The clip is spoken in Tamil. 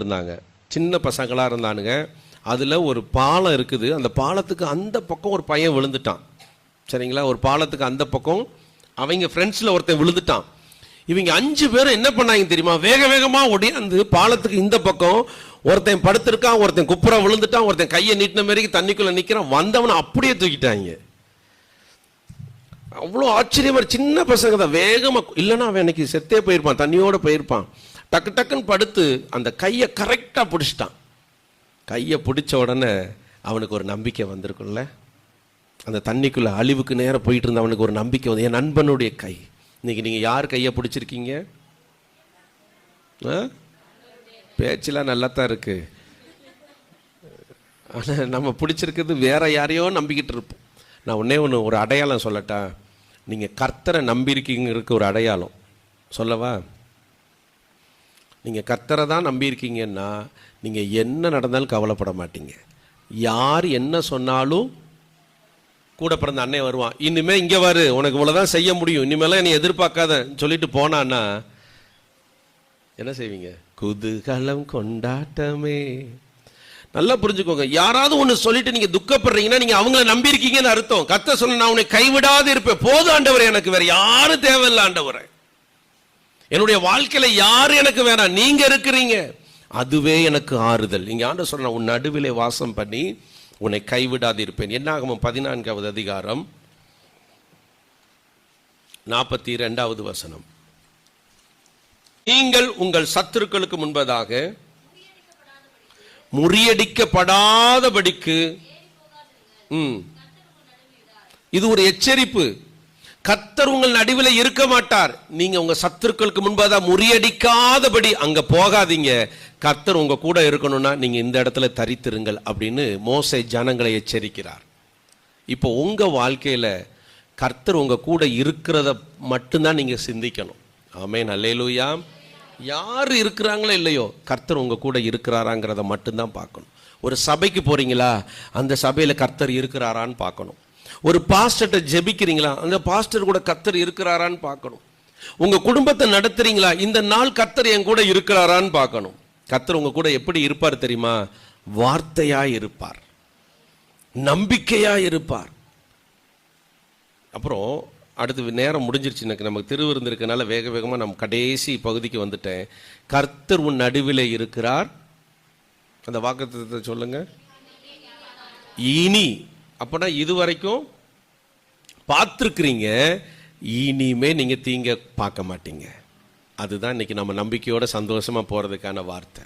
இருந்தாங்க. சின்ன பசங்களாக இருந்தானுங்க. அதில் ஒரு பாலம் இருக்குது. அந்த பாலத்துக்கு அந்த பக்கம் ஒரு பையன் விழுந்துட்டான். சரிங்களா? ஒரு பாலத்துக்கு அந்த பக்கம் அவங்க ஃப்ரெண்ட்ஸில் ஒருத்தன் விழுந்துட்டான். இவங்க அஞ்சு பேரும் என்ன பண்ணாங்க தெரியுமா? வேக வேகமாக ஒடியாந்து பாலத்துக்கு இந்த பக்கம் ஒருத்தன் படுத்திருக்கான் ஒருத்தன் குப்புற விழுந்துட்டான் ஒருத்தன் கையை நீட்டின மாரிக்கு தண்ணிக்குள்ளே நிற்கிறான் வந்தவனை அப்படியே தூக்கிட்டாங்க. அவ்வளோ ஆச்சரியமா சின்ன பசங்க தான். வேகமாக இல்லைன்னா அவன் அன்னைக்கு செத்தே போயிருப்பான் தண்ணியோடு போயிருப்பான். டக்கு டக்குன்னு படுத்து அந்த கையை கரெக்டாக பிடிச்சிட்டான். கையை பிடிச்ச உடனே அவனுக்கு ஒரு நம்பிக்கை வந்திருக்கும்ல? அந்த தண்ணிக்குள்ளே அழிவுக்கு நேரம் போயிட்டு இருந்த அவனுக்கு ஒரு நம்பிக்கை வந்து என் நண்பனுடைய கை. இன்னைக்கு நீங்கள் யார் கையை பிடிச்சிருக்கீங்க? ஆ? பேச்செல்லாம் நல்லா தான் இருக்கு. ஆனால் நம்ம பிடிச்சிருக்கிறது வேற யாரையோ நம்பிக்கிட்டு இருப்போம். நான் ஒன்றே ஒன்று ஒரு அடையாளம் சொல்லட்டா? நீங்கள் கர்த்தரை நம்பியிருக்கீங்கிறதுக்கு ஒரு அடையாளம். சொல்லவா? நீங்கள் கர்த்தரை தான் நம்பியிருக்கீங்கன்னா நீங்கள் என்ன நடந்தாலும் கவலைப்பட மாட்டீங்க. யார் என்ன சொன்னாலும் கூட பிறந்த அண்ணன் வருவான். இனிமேல் இங்கே வரு உனக்கு இவ்வளோதான் செய்ய முடியும். இனிமேலாம் என்னை எதிர்பார்க்காத சொல்லிட்டு போனான்னா என்ன செய்வீங்க? குதூகலம் கொண்டாட்டமே. நல்லா புரிஞ்சுக்கோங்க. யாராவது ஒன்று சொல்லிட்டு நீங்கள் துக்கப்படுறீங்கன்னா நீங்கள் அவங்கள நம்பியிருக்கீங்கன்னு அர்த்தம். கத்த சொல்ல நான் உன்னை கைவிடாது இருப்பேன். போது ஆண்டவரை எனக்கு வேற யாரும் தேவையில்லை ஆண்டவரை. என்னுடைய வாழ்க்கையில யாரு எனக்கு வேணாம் நீங்க இருக்கிறீங்க. அதுவே எனக்கு ஆறுதல். இங்க ஆண்டு சொல்ற உன் நடுவிலே வாசம் பண்ணி உன்னை கைவிடாது இருப்பேன் என்னாகும் பதினான்காவது அதிகாரம் நாற்பத்தி இரண்டாவது வசனம். நீங்கள் உங்கள் சத்துருக்களுக்கு முன்பதாக முறியடிக்கப்படாதபடிக்கு ம் இது ஒரு எச்சரிப்பு. கத்தர் உங்கள் நடுவில் இருக்க மாட்டார். நீங்க உங்க சத்துருக்களுக்கு முன்பாக முறியடிக்காதபடி அங்க போகாதீங்க. கர்த்தர் உங்க கூட இருக்கணும்னா நீங்க இந்த இடத்துல தரித்திருங்கள் அப்படின்னு மோசை ஜனங்களை எச்சரிக்கிறார். இப்போ உங்க வாழ்க்கையில கர்த்தர் உங்க கூட இருக்கிறத மட்டும்தான் நீங்க சிந்திக்கணும். ஆமே நல்லேலூயா யார் இருக்கிறாங்களோ இல்லையோ கர்த்தர் உங்க கூட இருக்கிறாராங்கிறத மட்டும்தான் பார்க்கணும். ஒரு சபைக்கு போறீங்களா? அந்த சபையில கர்த்தர் இருக்கிறாரான்னு பார்க்கணும். ஒரு பாஸ்டர்கிட்ட ஜெபிக்கிறீங்களா? அந்த பாஸ்டர் கூட கத்தர் இருக்கிறாரான்னு பார்க்கணும். உங்க குடும்பத்தை நடத்துறீங்களா? இந்த நாள் கத்தர் என் கூட இருக்கிறாரான்னு பார்க்கணும். கர்த்தர் உங்க கூட எப்படி இருப்பார் தெரியுமா? வார்த்தையா இருப்பார். நம்பிக்கையா இருப்பார். அப்புறம் அடுத்து நேரம் முடிஞ்சிருச்சு. எனக்கு நமக்கு திருவிருந்திருக்கனால வேக வேகமாக நம்ம கடைசி பகுதிக்கு வந்துட்டேன். கர்த்தர் உன் நடுவில் இருக்கிறார். அந்த வாக்குத்தத்தை சொல்லுங்க. இனி அப்பனா இது வரைக்கும் பார்த்துருக்குறீங்க இனிமே நீங்கள் தீங்க பார்க்க மாட்டீங்க. அதுதான் இன்னைக்கு நம்ம நம்பிக்கையோட சந்தோஷமாக போகிறதுக்கான வார்த்தை.